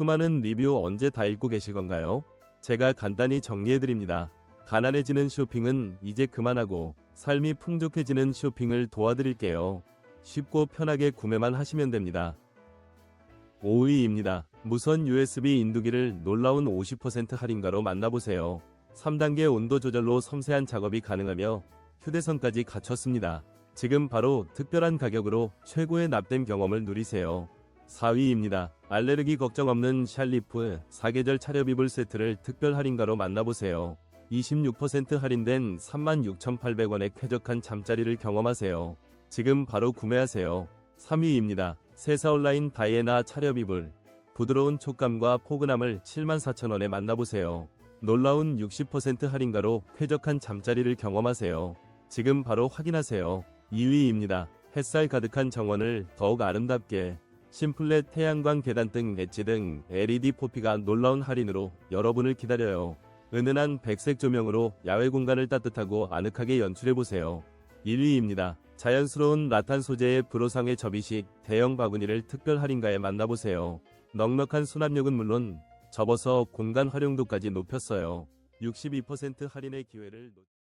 수많은 리뷰 언제 다 읽고 계실 건가요? 제가 간단히 정리해드립니다. 가난해지는 쇼핑은 이제 그만하고 삶이 풍족해지는 쇼핑을 도와드릴게요. 쉽고 편하게 구매만 하시면 됩니다. 5위입니다. 무선 USB 인두기를 놀라운 50% 할인가로 만나보세요. 3단계 온도 조절로 섬세한 작업이 가능하며 휴대선까지 갖췄습니다. 지금 바로 특별한 가격으로 최고의 납땜 경험을 누리세요. 4위입니다. 알레르기 걱정 없는 샬리프 4계절 차렵 이불 세트를 특별 할인가로 만나보세요. 26% 할인된 36,800원의 쾌적한 잠자리를 경험하세요. 지금 바로 구매하세요. 3위입니다. 세사 온라인 다이애나 차렵 이불 부드러운 촉감과 포근함을 74,000원에 만나보세요. 놀라운 60% 할인가로 쾌적한 잠자리를 경험하세요. 지금 바로 확인하세요. 2위입니다. 햇살 가득한 정원을 더욱 아름답게 심플렛 태양광 계단 등 엣지 등 LED 포피가 놀라운 할인으로 여러분을 기다려요. 은은한 백색 조명으로 야외 공간을 따뜻하고 아늑하게 연출해보세요. 1위입니다. 자연스러운 라탄 소재의 브로상의 접이식 대형 바구니를 특별 할인가에 만나보세요. 넉넉한 수납력은 물론 접어서 공간 활용도까지 높였어요. 62% 할인의 기회를 놓...